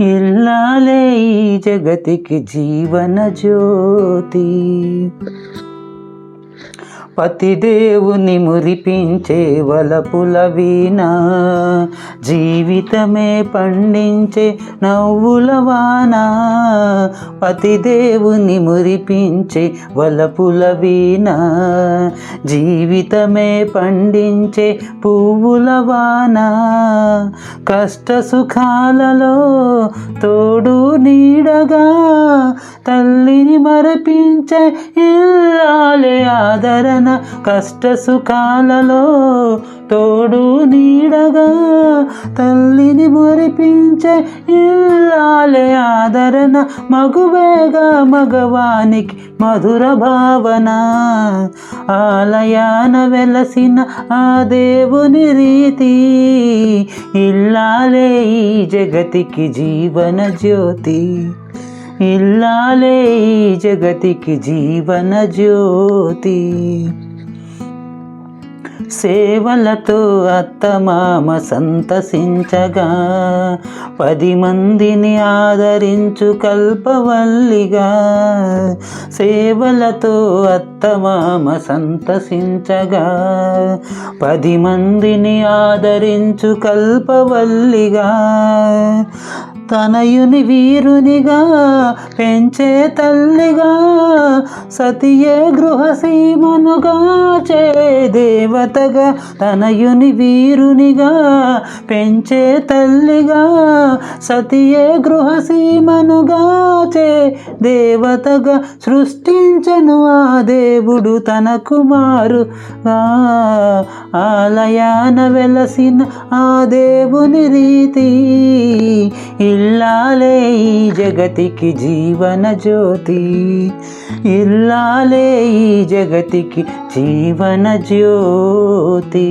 ఇల్లాలే ఈ జగతికి జీవన జ్యోతి పతిదేవుని మురిపించే వలపుల వీణ. జీవితమే పండించే నవ్వుల వాన. పతిదేవుని మురిపించే వలపుల వీణ. జీవితమే పండించే పువ్వుల వాన. కష్ట సుఖాలలో తోడు నీడగా తల్లిని మరపించే ఇల్లాలే ఆదరణ కష్ట సుఖాలలో తోడు నీడగా తల్లిని మురిపించే ఇల్లాలే ఆదరణ మగువేగా మగవానికి మధుర భావన. ఆలయాన వెలసిన ఆ దేవుని రీతి ఇల్లాలే ఈ జగతికి జీవన జ్యోతి. ఇల్లాలే ఈ జగతికి జీవన జ్యోతి. సేవలతో అత్తమామ సంతసించగా పది మందిని ఆదరించు కల్పవల్లిగా. సేవలతో అత్తమామ సంతసించగా పది మందిని ఆదరించు కల్పవల్లిగా. తనయుని వీరునిగా పెంచే తల్లిగా సతియే గృహసీమనుగా చే దేవతగా తనయుని వీరునిగా పెంచే తల్లిగా సతియే గృహసీమనుగా చే దేవతగా సృష్టించను ఆ దేవుడు తన కుమారుగా. ఆలయాన వెలసిన ఆ దేవుని రీతి ఇల్లాలే ఈ జగతికి జీవన జ్యోతి. ఇల్లాలే ఈ జగతికి జీవన జ్యోతి.